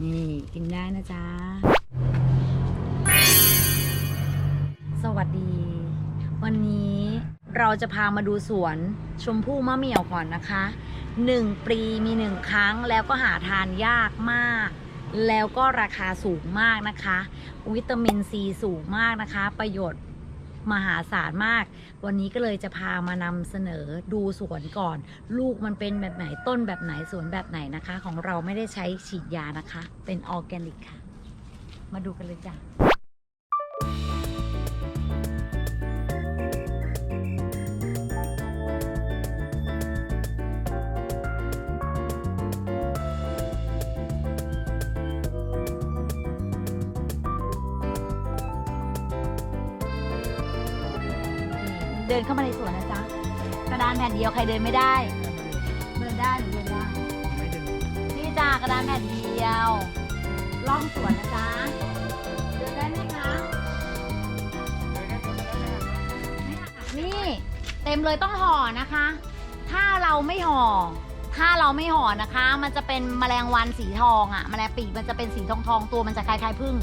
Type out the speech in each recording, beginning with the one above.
นี่กินได้นะจ๊ะ สวัสดี วันนี้เราจะพามาดูสวนชมพู่มะเหมี่ยวก่อนนะคะหนึ่งปีมีหนึ่งครั้งแล้วก็หาทานยากมาก แล้วก็ราคาสูงมากนะคะ วิตามินซีสูงมากนะคะ ประโยชน์ มหาศาลมาก วันนี้ก็เลยจะพามานำเสนอดูสวนก่อน ลูกมันเป็นแบบไหนต้นแบบไหนสวนแบบไหนนะคะ ของเราไม่ได้ใช้ฉีดยานะคะ เป็นออร์แกนิกค่ะ มาดูกันเลยจ้ะ เดินเข้ามาในสวนนะจ๊ะกระดานแผ่นเดียวใครเดินไม่ได้ เดินได้หรือเดินได้นี่จ้ากระดานแผ่นเดียวล่องสวนนะจ๊ะเดินได้ไหมคะนี่เต็มเลยต้องห่อนะคะ ถ้าเราไม่ห่อ ถ้าเราไม่ห่อนะคะ มันจะเป็นแมลงวันสีทองอะ่ะแมลงปีกมันจะเป็นสีทองทองๆตัวมันจะคล้ายๆพึ่ง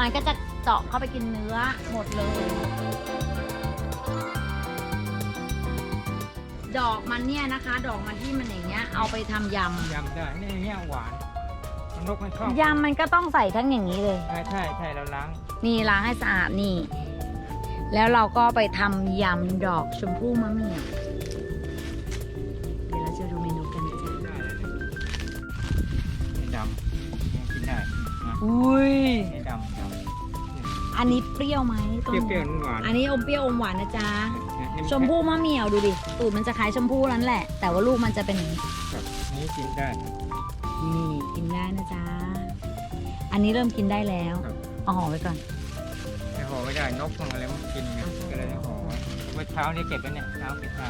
มันก็จะเจาะเข้าไปกินเนื้อหมดเลย ดอกมันเนี่ยนะคะ ดอกมันที่มันอย่างเงี้ยเอาไปทำยยำได้นี่เนี่ยหวานมันนกมันชอบำยำมันก็ต้องใส่ทั้งอย่างนี้เลย ใช่ใช่ใช่เราล้างนี่ล้างให้สะอาดนี่ แล้วเราก็ไปทำยำดอกชมพู่มะเหมี่ยวเดี๋ยวเราจะดูเมนูกันจ้ะได้ไอ้ดำกินได้นะอุ้ยไอ้ดำดำอั นนี้เปรี้ยวไหมเปรี้ยวเปรี้ยวหวานอันนี้อมเปรี้ยวอมหวานนะจ๊ะนะนี่นชมพู่มะเหมี่ยวดูดิ ตูดมันจะคล้ายชมพู่นั่นแหละ แต่ว่าลูกมันจะเป็นอย่างนี้ครับนี่กินได้ นี่กินได้นะจ๊ะ อันนี้เริ่มกินได้แล้วครับเอาห่อไว้ก่อนแต่ห่อไม่ได้ นกมันอะไรมันกินไงก็เลยต้องห่อไว้เมื่อเช้านี้เก็บแล้วเนี่ยเช้าเก็บได้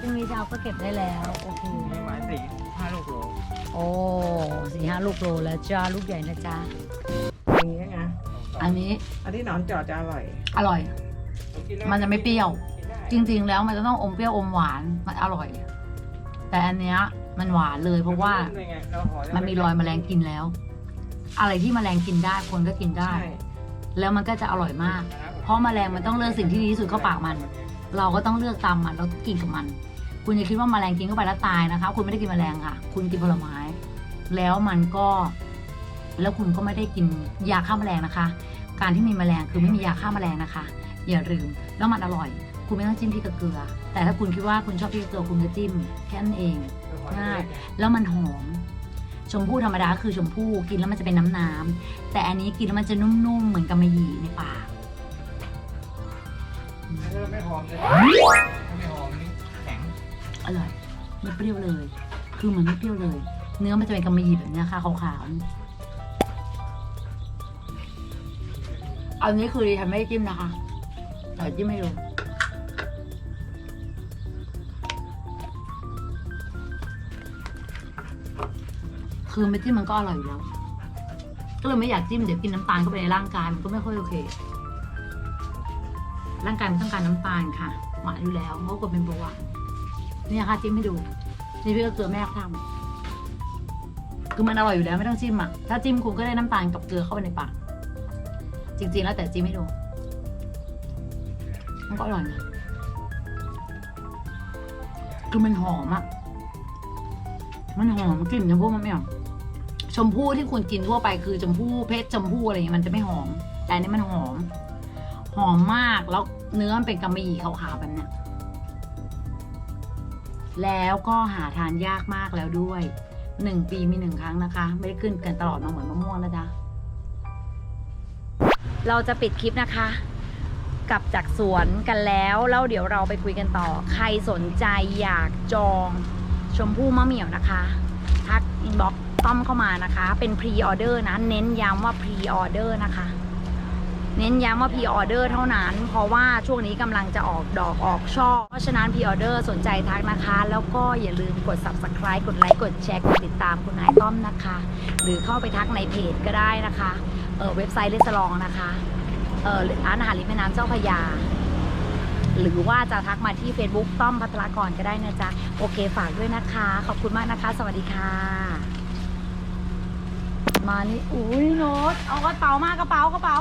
พรุ่งนี้เช้าก็เก็บได้แล้ว โอเคมีหวานสี่ห้าลูกโล โอ้สี่ห้าลูกโลแล้วจ้าลูกใหญ่นะจ๊ะอย่างนี้นะ อันนี้อันที่หนอนเจอดจะอร่อยอร่อย มันจะไม่เปรี้ยวกินได้จริง ๆ แล้วมันจะต้องอมเปรี้ยวอมหวานมันอร่อย แต่อันเนี้ยมันหวานเลยเพราะว่าเราห่อแล้วมันมีรอยแมลงกินแล้ว อะไรที่แมลงกินได้คนก็กินได้ใช่แล้วมันก็จะอร่อยมาก เพราะแมลงมันต้องเลือกสิ่งที่ดีที่สุดเข้าปากมัน เราก็ต้องเลือกตามมันแล้วกินกับมัน คุณอย่าคิดว่าแมลงกินเข้าไปแล้วตายนะคะ คุณไม่ได้กินแมลงค่ะ คุณกินผลไม้ แล้วมันก็ แล้วคุณก็ไม่ได้กินยาฆ่าแมลงนะคะ การที่มีแมลงคือไม่มียาฆ่าแมลงนะคะ อย่าลืมแล้วมันอร่อย คุณไม่ต้องจิ้มพริกกับเกลือ แต่ถ้าคุณคิดว่าคุณชอบพริกกับเกลือคุณก็จิ้มแค่นั้นเองง่ายแล้วมันหอม ชมพู่ธรรมดาคือชมพู่กินแล้วมันจะเป็นน้ำน้ำแต่อันนี้กินแล้วมันจะนุ่มๆเหมือนกำมะหยี่ในปากถ้าไม่หอมเลยไม่หอมนี่แข็งอร่อยไม่เปรี้ยวเลย คือเหมือนไม่เปรี้ยวเลย เนื้อมันจะเป็นกำมะหยี่แบบนี้ค่ะขาวๆ อันนี้คือดิฉันไม่ได้จิ้มนะคะแต่จิ้มให้ดูคือไม่จิ้มมันก็อร่อยอยู่แล้ว ก็เลยไม่อยากจิ้มเดี๋ยวกินน้ำตาลเข้าไปในร่างกายมันก็ไม่ค่อยโอเค ร่างกายมันต้องการน้ำตาลค่ะหวานอยู่แล้วเพราะว่าเป็นเบาหวานนี่ค่ะจิ้มให้ดู นี่พี่ก็เกลือแม่ทำคือมันอร่อยอยู่แล้วไม่ต้องจิ้มอะ ถ้าจิ้มคุณก็ได้น้ำตาลกับเกลือเข้าไปในปาก จริง ๆ แล้วแต่จิ้มให้ดูมันก็อร่อยนะคือมันหอมอะมันหอมกลิ่นชมพู่มันไม่หอมชมพู่ที่คุณกินทั่วไปคือชมพู่เพชรชมพู่อะไรอย่างเงี้ยมันจะไม่หอม แต่อันนี้มันหอม หอมมากแล้วเนื้อมันเป็นกำมะหยี่ขาวๆแบบเนี้ยแล้วก็หาทานยากมากแล้วด้วยหนึ่งปีมีหนึ่งครั้งนะคะ ไม่ได้ขึ้นกันตลอดมาเหมือนมะม่วงนะจ๊ะ เราจะปิดคลิปนะคะ กลับจากสวนกันแล้วแล้วเดี๋ยวเราไปคุยกันต่อ ใครสนใจอยากจองชมพู่มะเหมี่ยวนะคะ ทักอินบ็อกต้อมเข้ามานะคะ เป็นพรีออเดอร์นะ เน้นย้ำว่าพรีออเดอร์นะคะ เน้นย้ำว่าพรีออเดอร์เท่านั้น เพราะว่าช่วงนี้กำลังจะออกดอกออกช่อ เพราะฉะนั้นพรีออเดอร์สนใจทักนะคะ แล้วก็อย่าลืมกด subscribe กดไลค์ กดแชร์ กดติดตามคุณนายต้อมนะคะ หรือเข้าไปทักในเพจก็ได้นะคะ เว็บไซต์เลสลองนะคะเออร้านอาหารริมแม่น้ำเจ้าพระยา หรือว่าจะทักมาที่ Facebook ต้อมพัทรกรก็ได้นะจ๊ะ โอเคฝากด้วยนะคะ ขอบคุณมากนะคะ สวัสดีค่ะ มานี่อุ้ยโน้ตเอากระเป๋ามากระเป๋ากระเป๋า